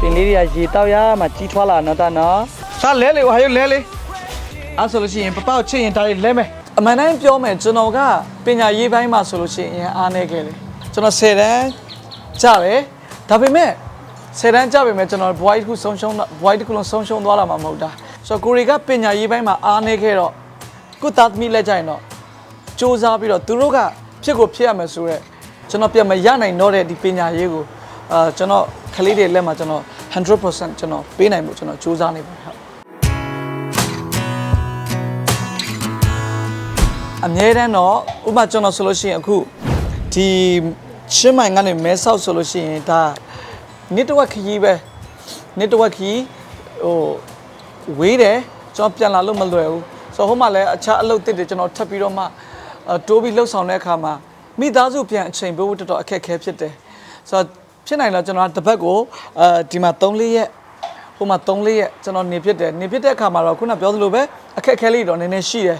ပင်လေးတွေကရေတောက်ရမှကြီးထွားလာတော့တာနော်စားလဲလေဟာရလဲလေအဲ့ဆိုလို့ရှိရင်ပပောက်ချစ်ရင်ဒါလေးလဲမယ်အမှန်တိုင်းပြောမယ်ကျွန်တော်ကပညာရေးပိုင်းမှာဆိုလို့ရှိရင်အရင်အားနေခဲ့တယ်ကျွန်တော်10တန်းကြတယ်ဒါပေမဲ့10တန်းကြပေမဲ့ကျွန်တော် boy တစ်ခုဆုံးရှုံးတော့ boy တစ်ခုလုံးဆုံးရှုံးသွားလာမှာမဟုတ်တာဆိုတော့ကိုရီကပညာရေးပိုင်းမှာအားနေခဲ့တော့ကုသသမီလက်ကြရင်တော့စူးစမ်းပြီးတော့သူတို့ကဖြစ်ကိုဖြစ်ရမယ်ဆိုတော့ကျွန်တော်ပြန်မရနိုင်တော့တဲ့ဒီပညာရေးကိုအာကျွန်တော်က လေးတွေလက်မှာကျွန်တော်100%ကျွန်တော်ပေးနိုင်မှုကျွန်တော်စူးစမ်းနေပါတယ်ဟုတ်အမြဲတမ်းတော့ဥပမာကျွန်တော်ဆိုလို့ရှိရင်အခုဒီချင်းမိုင်ကနေမဲဆောက်ဆိုလို့ရှိရင်ဒါ network ခရီးပဲ network ခရီးဟိုဝေးတယ်ကျွန်တော်ပြန်လာလို့မလွယ်ဘူးဆိုတော့ဟိုမှာလည်းအခြားအလုပ်တစ်တွေကျွန်တော်ထပ်ပြီးတော့မှအတိုးပြီးလှုပ်ဆောင်တဲ့အခါမှာမိသားစုပြန်အချိန်ပေးဖို့တော်တော်အခက်အခဲဖြစ်တယ်ဆိုတော့ ဖြစ်နိုင်တော့ကျွန်တော်ကတစ်ပတ်ကိုအဲဒီမှာ3-4ရက်ဟိုမှာ3-4ရက်ကျွန်တော်နေဖြစ်တယ်နေဖြစ်တဲ့အခါမှာတော့ခုနပြောသလိုပဲအခက်အခဲလေးတော့နည်းနည်းရှိတယ်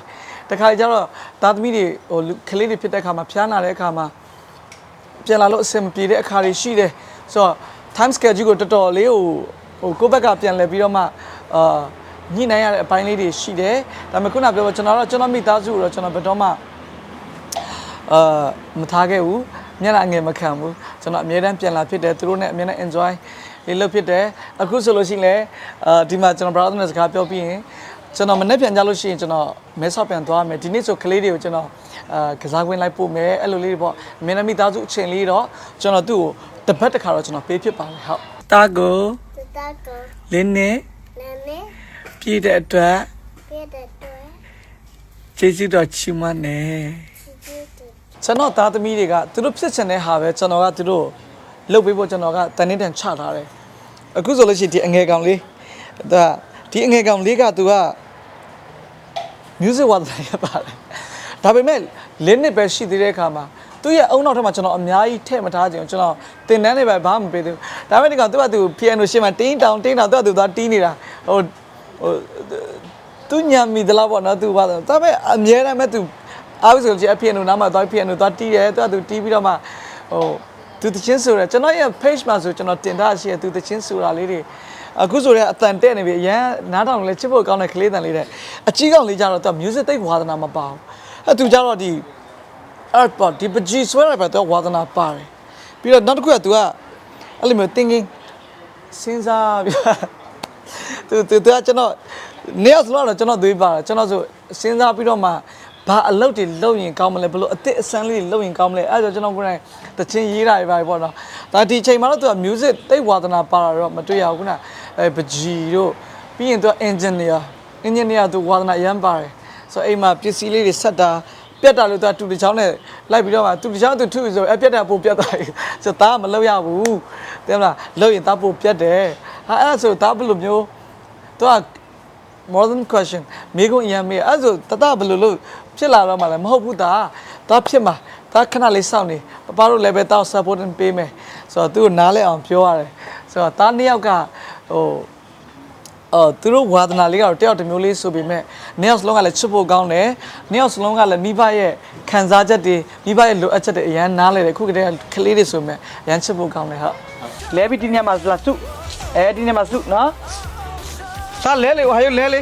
တခါကျတော့သားသမီးတွေဟိုလူကလေးတွေဖြစ်တဲ့အခါမှာဖျားနာတဲ့အခါမှာပြန်လာလို့အဆင်မပြေတဲ့အခါတွေရှိတယ်ဆိုတော့ time schedule ကိုတော်တော်လေးဟိုဟိုကိုယ့်ဘက်ကပြန်လဲပြီးတော့မှအာညှိနှိုင်းရတဲ့အပိုင်းလေးတွေရှိတယ်ဒါပေမဲ့ခုနပြောကျွန်တော်တော့ကျွန်တော်မိသားစုကိုတော့ကျွန်တော်ဘယ်တော့မှအာမထားခဲ့ဘူးမျက်နှာငယ်မခံဘူး ကျွန်တော်အမြဲတမ်းပြန်လာဖြစ်တယ်သူတို့နဲ့အမြဲတမ်း enjoy လေးလုပ်ဖြစ်တယ်အခုဆိုလို့ရှိရင်လည်းအာဒီမှာကျွန်တော် brother နဲ့စကားပြောပြီးရင်ကျွန်တော်မနေ့ပြန်ကြလို့ရှိရင်ကျွန်တော်မဲဆောက်ပြန်သွားမယ်ဒီနေ့ဆိုကလေးတွေကိုကျွန်တော်အာကစားကွင်းလိုက်ပို့မယ်အဲ့လိုလေးတွေပေါ့မင်းသမီးသားစုအချိန်လေးတော့ကျွန်တော်သူ့ကိုတစ်ပတ်တစ်ခါတော့ကျွန်တော်ပေးဖြစ်ပါတယ်ဟုတ်တာကိုတတကောလင်းနဲ့နာမည်ပြည့်တဲ့အတွက်ပြတဲ့တွဲကျေးဇူးတော်ချီးမွမ်းနေချစ်ချစ်တူ ကျွန်တော်သားသမီးတွေကသူတို့ဖြစ်ချင်တဲ့ဟာပဲကျွန်တော်ကသူတို့လှုပ်ပေးဖို့ကျွန်တော်ကတန်နေတန်ချထားတယ်အခုဆိုလို့ရှိရင်ဒီအငယ်ကောင်လေးဒါဒီအငယ်ကောင်လေးကသူက music ဝါသနာရပါတယ်ဒါပေမဲ့လင်းနစ်ပဲရှိသေးတဲ့အခါမှာသူ့ရဲ့အုံနောက်ထက်မှာကျွန်တော်အများကြီးထည့်မထားခြင်းကျွန်တော်တင်တန်းနေပဲဘာမှမပေးသေးဘူးဒါပေမဲ့ဒီကောင်သူကသူ piano ရှင်းမှာတင်းတောင်တင်းတောင်သူကသူသွားတီးနေတာဟိုဟိုသူညံမိသလားပေါ့နော်သူဘာဒါပေမဲ့အမြဲတမ်းပဲသူ အားဆိုလို့ရှိရင် piano နားမှာသွား piano သွားတီးတယ်သူကသူတီးပြီးတော့မှဟိုသူတချင်းဆိုရကျွန်တော်ရဲ့ page မှာဆိုကျွန်တော်တင်ထားရှိရသူတချင်းဆိုတာလေးတွေအခုဆိုရင်အတန်တဲ့နေပြီအရန်နားထောင်လဲချစ်ဖို့ကောင်းတဲ့ကလေးတန်လေးတဲ့အကြီးကောင်လေးကြတော့သူက music သိပ်ဝါသနာမပါဘူးအဲသူကြတော့ဒီ art ပေါ့ဒီပကြီးဆွဲရပဲတော့ဝါသနာပါတယ်ပြီးတော့နောက်တစ်ခုက तू ကအဲ့လိုမျိုး thinking စဉ်းစားပြီးသူသူသူကကျွန်တော်နေရာဆိုတော့ကျွန်တော်သွေးပါတယ်ကျွန်တော်ဆိုစဉ်းစားပြီးတော့မှ ဘာအလုပ်တွေလုပ်ရင်ကောင်းမလဲဘလို့အစ်စ်အစမ်းလေးတွေလုပ်ရင်ကောင်းမလဲအဲ့ဒါကျွန်တော်ကိုယ်တိုင်တချင်းရေးတာပဲပေါ့နော်ဒါဒီချိန်မှာတော့သူက music တိတ်ဝါသနာပါတာတော့မတွေ့ရဘူးခုနအဲပကြီးတို့ပြီးရင်သူက engineer engineer သူဝါသနာအရမ်းပါတယ်ဆိုတော့အိမ်မှာပစ္စည်းလေးတွေဆက်တာပြတ်တာလို့သူကတူတချောင်းနဲ့လိုက်ပြီးတော့မှတူတချောင်းသူထုဆိုအပြတ်တာပို့ပြတ်သွားပြီဆိုတော့သားမလုပ်ရဘူးတဲ့မလားလုပ်ရင်သားပို့ပြတ်တယ်ဟာအဲ့ဒါဆိုသားဘယ်လိုမျိုးသူက modern question မိကုံအရင်မေးအဲ့ဆိုတတဘယ်လိုလုပ် ဖြစ်လာတော့မှလည်းမဟုတ်ဘူးဒါဒါဖြစ်မှာဒါခဏလေးစောင့်နေပပတို့လည်းပဲတောက် support ပေးမယ်ဆိုတော့သူ့ကိုနားလဲအောင်ပြောရတယ်ဆိုတော့ဒါနှစ်ယောက်ကဟိုအော်သူတို့ဝါသနာလေးကတော့တယောက်တစ်မျိုးလေးဆိုပေမဲ့နှစ်ယောက်စလုံးကလည်းချစ်ဖို့ကောင်းတယ်နှစ်ယောက်စလုံးကလည်းမိဘရဲ့ခံစားချက်တွေမိဘရဲ့လိုအပ်ချက်တွေအရန်နားလဲတယ်ခုကတည်းကကလေးတွေဆိုပေမဲ့အရန်ချစ်ဖို့ကောင်းတယ်ဟုတ်လဲပြီးဒီညမှာလာစုအဲဒီညမှာစုနော်စားလဲလေဟာရလဲလေ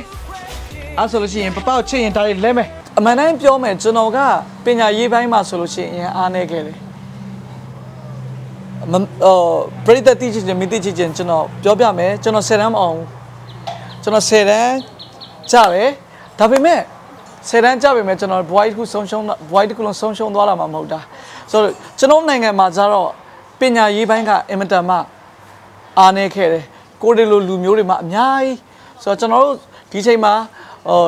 အဲ့ဆိုလို့ရှိရင်ပပောက်ချစ်ရင်ဒါလေးလဲမယ် အမှန်တိုင်းပြောမယ်ကျွန်တော်ကပညာရေးပိုင်းမှာဆိုလို့ရှိရင်အရင်အားနေခဲ့တယ်မအော်ပရိသတ်တိချင်ချင်မိတိချင်ချင်ကျွန်တော်ပြောပြမယ်ကျွန်တော်10တန်းမအောင်ဘူးကျွန်တော်10တန်းကြတယ်ဒါပေမဲ့10တန်းကြပေမဲ့ကျွန်တော် boy တစ်ခုဆုံးရှုံး boy တစ်ခုလုံးဆုံးရှုံးသွားလာမှာမဟုတ်တာဆိုတော့ကျွန်တော်နိုင်ငံမှာကျတော့ပညာရေးပိုင်းကအင်မတန်မှအားနေခဲ့တယ်ကိုရီလိုလူမျိုးတွေမှာအများကြီးဆိုတော့ကျွန်တော်တို့ဒီချိန်မှာဟို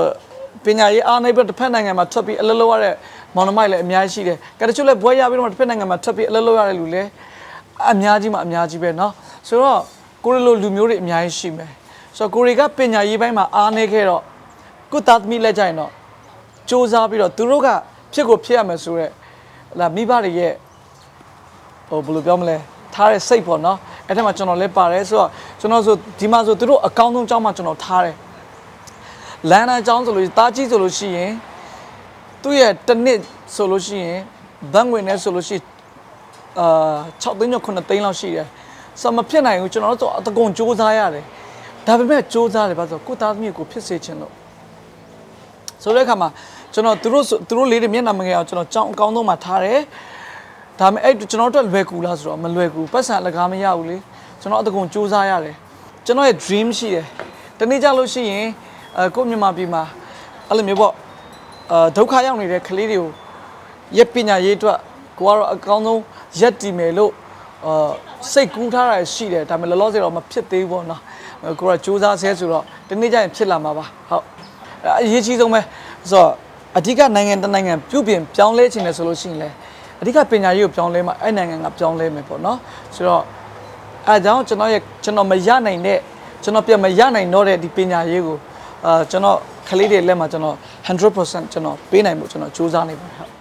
ပညာရေးအားနေပြီးတစ်ဖက်နိုင်ငံမှာထွက်ပြီးအလုပ်လုပ်ရတဲ့မောင်နှမတွေလည်းအများကြီးရှိတယ်ကတချို့လည်းဘွဲရပြီးတော့တစ်ဖက်နိုင်ငံမှာထွက်ပြီးအလုပ်လုပ်ရတဲ့လူလည်းအများကြီးမှအများကြီးပဲเนาะဆိုတော့ကိုရီလိုလူမျိုးတွေအများကြီးရှိမယ်ဆိုတော့ကိုရီကပညာရေးပိုင်းမှာအားနေခဲ့တော့ကုသသမီလက်ကြရင်တော့စူးစမ်းပြီးတော့သူတို့ကဖြစ်ကိုဖြစ်ရမယ်ဆိုတော့လာမိဘတွေရဲ့ ဟိုဘယ်လိုပြောမလဲထားတဲ့စိတ်ပေါ့နော်အဲ့ထက်မှကျွန်တော်လည်းပါတယ်ဆိုတော့ကျွန်တော်ဆိုဒီမှာဆိုသူတို့အကောင်းဆုံးအကြောင်းမှကျွန်တော်ထားတယ် လန်နာအကြောင်းဆိုလို့တားကြီးဆိုလို့ရှိရင်သူ့ရဲ့တစ်နှစ်ဆိုလို့ရှိရင်ဘန်ငွေနဲ့ဆိုလို့ရှိရင်အာ6သိန်းကျော်9သိန်းလောက်ရှိတယ်ဆိုတော့မဖြစ်နိုင်ဘူးကျွန်တော်တို့အတကုံစူးစမ်းရတယ်ဒါပေမဲ့စူးစမ်းတယ်ဘာလို့ဆိုကိုသားသမီးကိုဖြစ်စေချင်လို့ဆိုတဲ့အခါမှာကျွန်တော်သူတို့ဆိုသူတို့လေးတွေမျက်နှာမငယ်အောင်ကျွန်တော်ကြောင်းအကောင်းဆုံးမှာထားတယ်ဒါပေမဲ့အဲ့ကျွန်တော်တို့လွယ်ကူလားဆိုတော့မလွယ်ကူပတ်စံအလကားမရဘူးလေကျွန်တော်အတကုံစူးစမ်းရတယ်ကျွန်တော်ရဲ့ dream ရှိတယ်တနေ့ကြလို့ရှိရင် အဲကိုယ့်မြန်မာပြည်မှာအဲ့လိုမျိုးပေါ့အာဒုက္ခရောက်နေတဲ့ကလေးတွေကိုရက်ပညာရေးအတွက်ကိုကတော့အကောင်းဆုံးရက်တည်မယ်လို့အာစိတ်ကူးထားတာရှိတယ်ဒါပေမဲ့လောလောဆယ်တော့မဖြစ်သေးဘူးပေါ့နော်ကိုကစူးစမ်းဆဲဆိုတော့ဒီနေ့ကျရင်ဖြစ်လာမှာပါဟုတ်အဲ့အရေးကြီးဆုံးပဲဆိုတော့အဓိကနိုင်ငံတစ်နိုင်ငံပြုပြင်ပြောင်းလဲခြင်းလဲဆိုလို့ရှိရင်လေအဓိကပညာရေးကိုပြောင်းလဲမှအဲ့နိုင်ငံကပြောင်းလဲမယ်ပေါ့နော်ဆိုတော့အဲဒါကြောင့်ကျွန်တော်ရဲ့ကျွန်တော်မရနိုင်တဲ့ကျွန်တော်ပြန်မရနိုင်တော့တဲ့ဒီပညာရေးကို အာကျွန်တော်ကလေးတွေလက်မှာကျွန်တော်100%ကျွန်တော်ပေးနိုင်မှုကျွန်တော်စူးစမ်းနေပါတယ်ဟုတ်